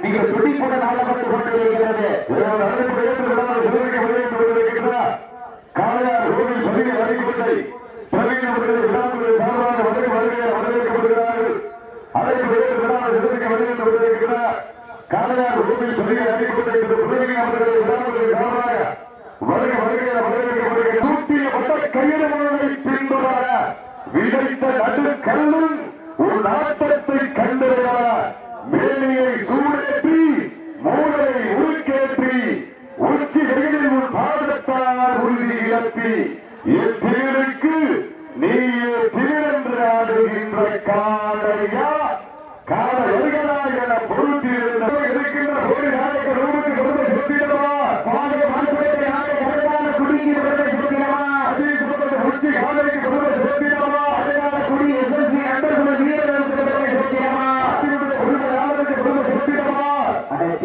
நீங்கள் துடிப்புடன் ஆளப்பட்டுக் கொண்டிருக்கிறது காலையார் கோவில் பதவி அறிவிப்பில்லை பதவி அவர்களை விழாக்களை சார்பாக பதவி வருகிறார் வரவேற்கப்படுகிறார்கள் அதற்கு விழாவில் எதிர்க்க வருகிறது. வருகிறார் காலையார் கோவில் பகுதி அறிவிப்பதை பிரவீனவர்கள் விழாக்களை சார்பாக வருகை வருகை வரவேற்கப்படுகிறார் சூட்டியப்பட்ட கையெழுமலை பின்தொடர விதைத்த நடு கல்லும் ஒரு நாட்டத்தை கண்டறிய மேலையை சூடேற்றி மூளை உருக்கேற்றி உச்சி வெயிலில் உன் பாதத்தால் உறுதி இழப்பி என்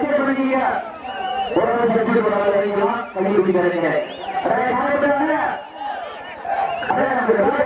காப்பட்ட பச்சை பண்ணிய ஒரு செஞ்சு கொண்டாடுறீங்களா கல்வி குடிக்கிறீங்க அதே காலத்துல அதே நம்ம விளையாட்டு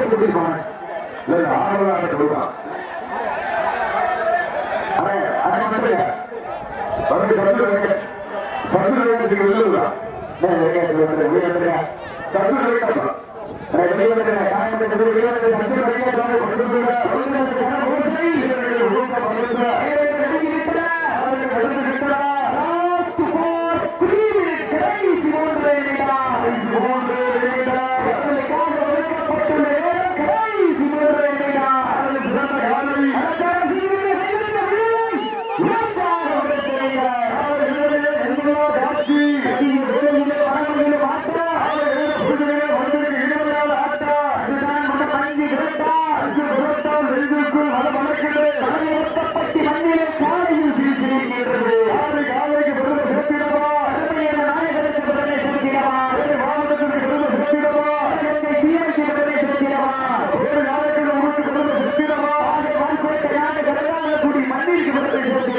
জীবন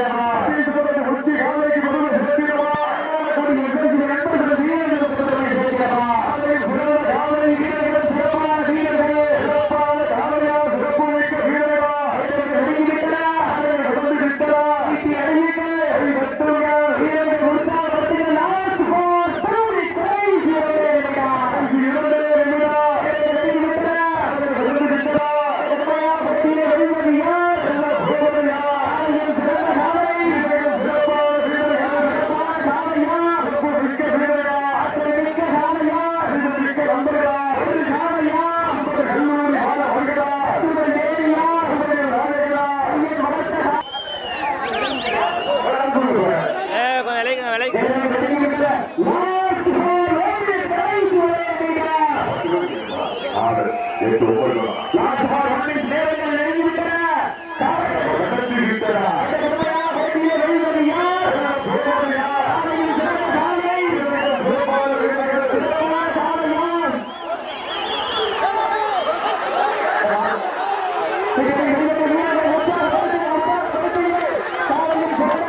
আমরা விலைங்க விலைங்க எட்டு ஒன்பது